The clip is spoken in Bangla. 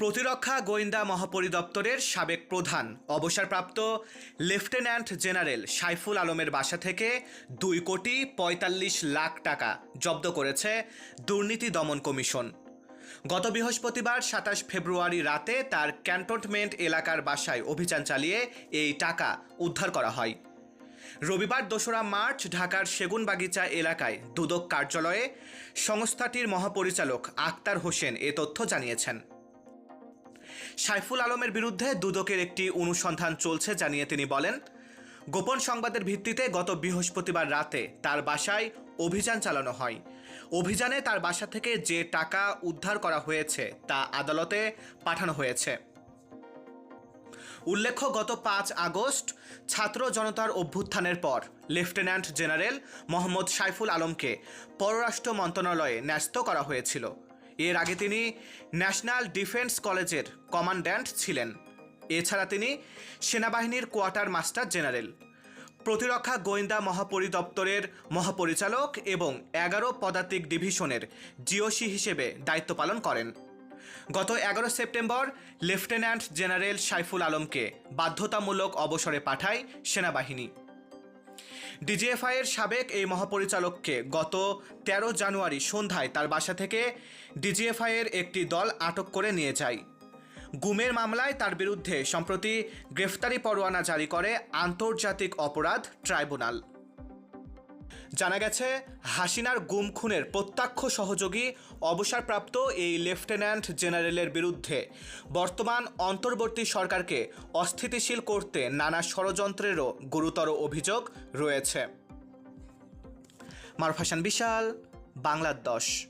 প্রতিরক্ষা গোয়েন্দা মহাপরিদপ্তরের সাবেক প্রধান, অবসরপ্রাপ্ত লেফটেন্যান্ট জেনারেল সাইফুল আলমের বাসা থেকে দুই কোটি পঁয়তাল্লিশ লাখ টাকা জব্দ করেছে দুর্নীতি দমন কমিশন। গত বৃহস্পতিবার সাতাশ ফেব্রুয়ারি রাতে তার ক্যান্টনমেন্ট এলাকার বাসায় অভিযান চালিয়ে এই টাকা উদ্ধার করা হয়। রবিবার দোসরা মার্চ ঢাকার সেগুনবাগিচা এলাকায় দুদক কার্যালয়ে সংস্থাটির মহাপরিচালক আক্তার হোসেন এ তথ্য জানিয়েছেন। সাইফুল আলমের বিরুদ্ধে দুদকের একটি অনুসন্ধান চলছে জানিয়ে তিনি বলেন, গোপন সংবাদের ভিত্তিতে গত বৃহস্পতিবার রাতে তার বাসায় অভিযান চালানো হয়। অভিযানে তার বাসা থেকে যে টাকা উদ্ধার করা হয়েছে তা আদালতে পাঠানো হয়েছে। উল্লেখ্য, গত পাঁচ আগস্ট ছাত্র জনতার অভ্যুত্থানের পর লেফটেন্যান্ট জেনারেল মোহাম্মদ সাইফুল আলমকে পররাষ্ট্র মন্ত্রণালয়ে ন্যস্ত করা হয়েছিল। এর আগে তিনি ন্যাশনাল ডিফেন্স কলেজের কমান্ড্যান্ট ছিলেন। এছাড়া তিনি সেনাবাহিনীর কোয়ার্টার মাস্টার জেনারেল। প্রতিরক্ষা গোয়েন্দা মহাপরিদপ্তরের মহাপরিচালক এবং এগারো পদাতিক ডিভিশনের জিওসি হিসেবে দায়িত্ব পালন করেন। গত এগারো সেপ্টেম্বর লেফটেন্যান্ট জেনারেল সাইফুল আলমকে বাধ্যতামূলক অবসরে পাঠায় সেনাবাহিনী। ডিজিএফআইয়ের সাবেক এই মহাপরিচালককে গত তেরো জানুয়ারি সন্ধ্যায় তার বাসা থেকে ডিজিএফআইয়ের একটি দল আটক করে নিয়ে যায়। গুমের মামলায় তার বিরুদ্ধে সম্প্রতি গ্রেফতারি পরোয়ানা জারি করে আন্তর্জাতিক অপরাধ ট্রাইব্যুনাল। জানা গেছে, হাসিনার গুম খুনের প্রত্যক্ষ সহযোগী অবসরপ্রাপ্ত এই লেফটেন্যান্ট জেনারেলের বিরুদ্ধে বর্তমান অন্তর্বর্তী সরকারকে অস্থিতিশীল করতে নানা ষড়যন্ত্রেরও গুরুতর অভিযোগ রয়েছে। মারফাসান বিশাল, বাংলার দশ।